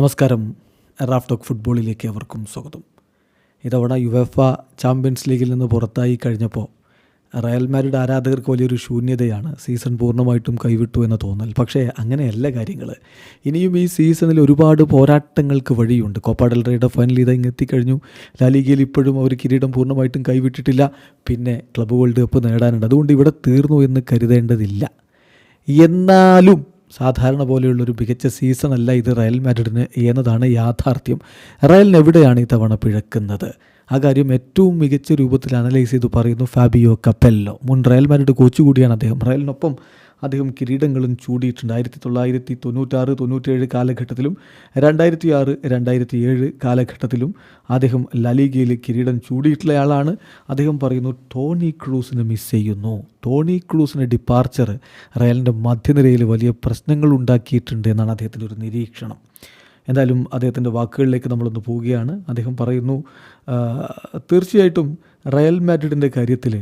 നമസ്കാരം. റാഫ്റ്റോക്ക് ഫുട്ബോളിലേക്ക് അവർക്കും സ്വാഗതം. ഇതവണ യുവഫ ചാമ്പ്യൻസ് ലീഗിൽ നിന്ന് പുറത്തായി കഴിഞ്ഞപ്പോൾ റയൽ മാഡ്രിഡ് ആരാധകർക്ക് വലിയൊരു ശൂന്യതയാണ് സീസൺ പൂർണമായിട്ടും കൈവിട്ടു എന്ന് തോന്നൽ. പക്ഷേ അങ്ങനെയല്ല കാര്യങ്ങൾ ഇനിയും ഈ സീസണിൽ ഒരുപാട് പോരാട്ടങ്ങൾക്ക് വഴിയുണ്ട്. കോപ്പാഡൽ റേയുടെ ഫൈനൽ ഇതാ ഇങ്ങ് എത്തിക്കഴിഞ്ഞു. ലാലിഗയിൽ ഇപ്പോഴും അവർ കിരീടം പൂർണമായിട്ടും കൈവിട്ടിട്ടില്ല. പിന്നെ ക്ലബ് വേൾഡ് കപ്പ് നേടാനുണ്ട്. അതുകൊണ്ട് ഇവിടെ തീർന്നു എന്ന് കരുതേണ്ടതില്ല. എന്നാലും സാധാരണ പോലെയുള്ളൊരു മികച്ച സീസൺ അല്ല ഇത് റയൽ മാഡ്രിഡിന് എന്നതാണ് യാഥാർത്ഥ്യം. റയലിന് എവിടെയാണ് ഈ തവണ പിഴക്കുന്നത്? ആ കാര്യം ഏറ്റവും മികച്ച രൂപത്തിൽ അനലൈസ് ചെയ്ത് പറയുന്നു ഫാബിയോ കപ്പെല്ലോ. മുൻ റയൽ മാഡ്രിഡ് കോച്ച് കൂടിയാണ് അദ്ദേഹം. റയലിനൊപ്പം അദ്ദേഹം കിരീടങ്ങളും ചൂടിയിട്ടുണ്ട്. ആയിരത്തി തൊള്ളായിരത്തി തൊണ്ണൂറ്റാറ് തൊണ്ണൂറ്റേഴ് കാലഘട്ടത്തിലും രണ്ടായിരത്തി ആറ് രണ്ടായിരത്തി ഏഴ് കാലഘട്ടത്തിലും അദ്ദേഹം ലലീഗയിൽ കിരീടം ചൂടിയിട്ടുള്ളയാളാണ് അദ്ദേഹം പറയുന്നു ടോണി ക്രൂസിനെ മിസ് ചെയ്യുന്നു. ടോണി ക്രൂസിന്റെ ഡിപ്പാർച്ചർ റയലിന്റെ മധ്യനിരയിൽ വലിയ പ്രശ്നങ്ങൾ ഉണ്ടാക്കിയിട്ടുണ്ട് എന്നാണ് അദ്ദേഹത്തിന്റെ ഒരു നിരീക്ഷണം. എന്തായാലും അദ്ദേഹത്തിന്റെ വാക്കുകളിലേക്ക് നമ്മളൊന്ന് പോവുകയാണ്. അദ്ദേഹം പറയുന്നു തീർച്ചയായിട്ടും റയൽ മാഡ്രിഡിന്റെ കാര്യത്തിൽ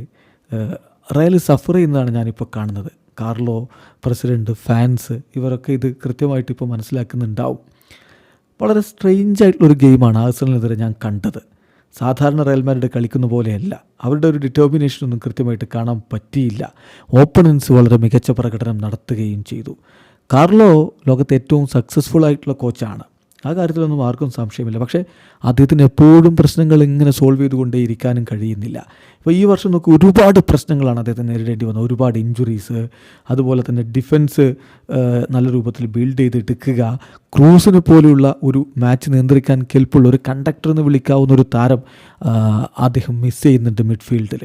റയൽ സഫർ ചെയ്യുന്നതാണ് ഞാനിപ്പോൾ കാണുന്നത്. കാർലോ പ്രസിഡന്റ് ഫാൻസ് ഇവരൊക്കെ ഇത് കൃത്യമായിട്ട് ഇപ്പോൾ മനസ്സിലാക്കുന്നുണ്ടാവും. വളരെ സ്ട്രെയിഞ്ച് ആയിട്ടുള്ളൊരു ഗെയിമാണ് ആഴ്സണലിനെതിരെ ഞാൻ കണ്ടത്. സാധാരണ റയൽമാരുടെ കളിക്കുന്ന പോലെയല്ല. അവരുടെ ഒരു ഡിറ്റർമിനേഷൻ ഒന്നും കൃത്യമായിട്ട് കാണാൻ പറ്റിയില്ല. ഓപ്പണൻസ് വളരെ മികച്ച പ്രകടനം നടത്തുകയും ചെയ്തു. കാർലോ ലോകത്തെ ഏറ്റവും സക്സസ്ഫുൾ ആയിട്ടുള്ള കോച്ചാണ് ആ കാര്യത്തിലൊന്നും ആർക്കും സംശയമില്ല. പക്ഷേ അദ്ദേഹത്തിന് എപ്പോഴും പ്രശ്നങ്ങൾ ഇങ്ങനെ സോൾവ് ചെയ്തുകൊണ്ടേ ഇരിക്കാനും കഴിയുന്നില്ല. ഇപ്പോൾ ഈ വർഷം നോക്കി ഒരുപാട് പ്രശ്നങ്ങളാണ് അദ്ദേഹത്തെ നേരിടേണ്ടി വന്നത്. ഒരുപാട് ഇഞ്ചുറീസ് അതുപോലെ തന്നെ ഡിഫൻസ് നല്ല രൂപത്തിൽ ബിൽഡ് ചെയ്തെടുക്കുക ക്രൂസിന് പോലെയുള്ള ഒരു മാച്ച് നിയന്ത്രിക്കാൻ കെൽപ്പുള്ള ഒരു കണ്ടക്ടർ എന്ന് വിളിക്കാവുന്ന ഒരു താരം അദ്ദേഹം മിസ് ചെയ്യുന്നുണ്ട് മിഡ്ഫീൽഡിൽ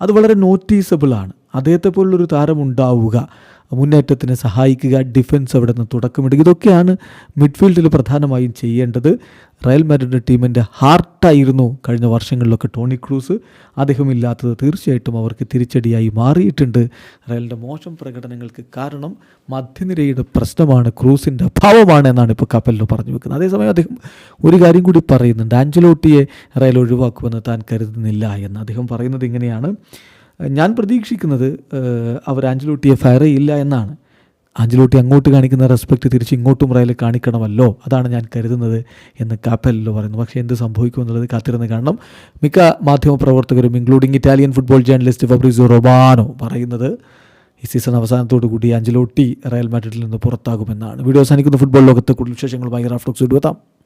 അത് വളരെ നോട്ടീസബിളാണ് അദ്ദേഹത്തെ പോലുള്ളൊരു താരം ഉണ്ടാവുക മുന്നേറ്റത്തിന് സഹായിക്കുക ഡിഫൻസ് അവിടെ നിന്ന് തുടക്കമിടുക. ഇതൊക്കെയാണ് മിഡ്ഫീൽഡിൽ പ്രധാനമായും ചെയ്യേണ്ടത്. റയൽ മാഡ്രിഡ് ടീമിന്റെ ഹാർട്ടായിരുന്നു കഴിഞ്ഞ വർഷങ്ങളിലൊക്കെ ടോണി ക്രൂസ്. അദ്ദേഹം ഇല്ലാത്തത് തീർച്ചയായിട്ടും അവർക്ക് തിരിച്ചടിയായി മാറിയിട്ടുണ്ട്. റയലിന്റെ മോശം പ്രകടനങ്ങൾക്ക് കാരണം മധ്യനിരയുടെ പ്രശ്നമാണ് ക്രൂസിന്റെ അഭാവമാണ് എന്നാണ് ഇപ്പോൾ കപ്പലിൽ പറഞ്ഞു വെക്കുന്നത്. അതേസമയം അദ്ദേഹം ഒരു കാര്യം കൂടി പറയുന്നുണ്ട്. ആഞ്ചലോട്ടിയെ റയൽ ഒഴിവാക്കുമെന്ന് താൻ കരുതുന്നില്ല എന്ന്. അദ്ദേഹം പറയുന്നത് ഇങ്ങനെയാണ്. ഞാൻ പ്രതീക്ഷിക്കുന്നത് അവർ ആഞ്ചലോട്ടിയെ ഫയർ ചെയ്യില്ല എന്നാണ്. ആഞ്ചലോട്ടി അങ്ങോട്ട് കാണിക്കുന്ന റെസ്പെക്റ്റ് തിരിച്ച് ഇങ്ങോട്ടും റയൽ കാണിക്കണമല്ലോ അതാണ് ഞാൻ കരുതുന്നത് എന്ന് കാപ്പലിലോ പറയുന്നു. പക്ഷേ എന്ത് സംഭവിക്കും എന്നുള്ളത് കാത്തിരുന്ന് കാണണം. മിക്ക മാധ്യമപ്രവർത്തകരും including Italian football journalist Fabrizio Romano പറയുന്നത് ഈ സീസൺ അവസാനത്തോടു കൂടി ആഞ്ചലോട്ടി റയൽ മാഡ്രിഡിൽ നിന്ന് പുറത്താകുമെന്നാണ്. വീഡിയോ അവസാനിക്കുന്ന. ഫുട്ബോൾ ലോകത്തെ കൂടുതൽ വിശേഷങ്ങൾ വിശേഷങ്ങളുമായി റാഫ്റ്റോക്സ് എത്താം.